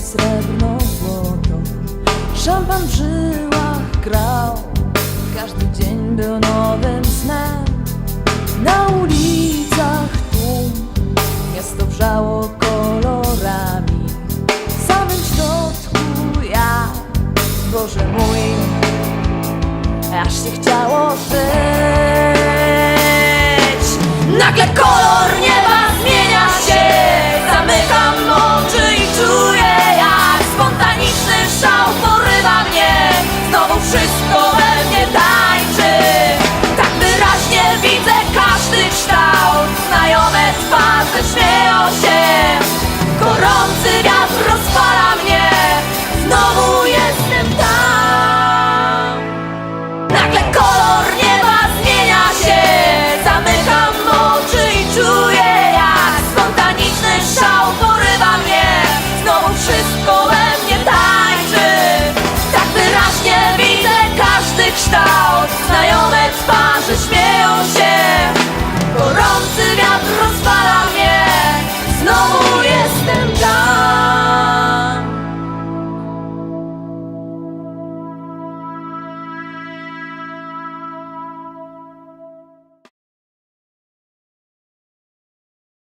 srebrno złoto Szampan w żyłach grał. Każdy dzień był nowym snem. Na ulicach tłum. Miasto wrzało kolorami. W samym środku ja. Boże mój. Aż się chciało żyć. Nagle kolor nieba.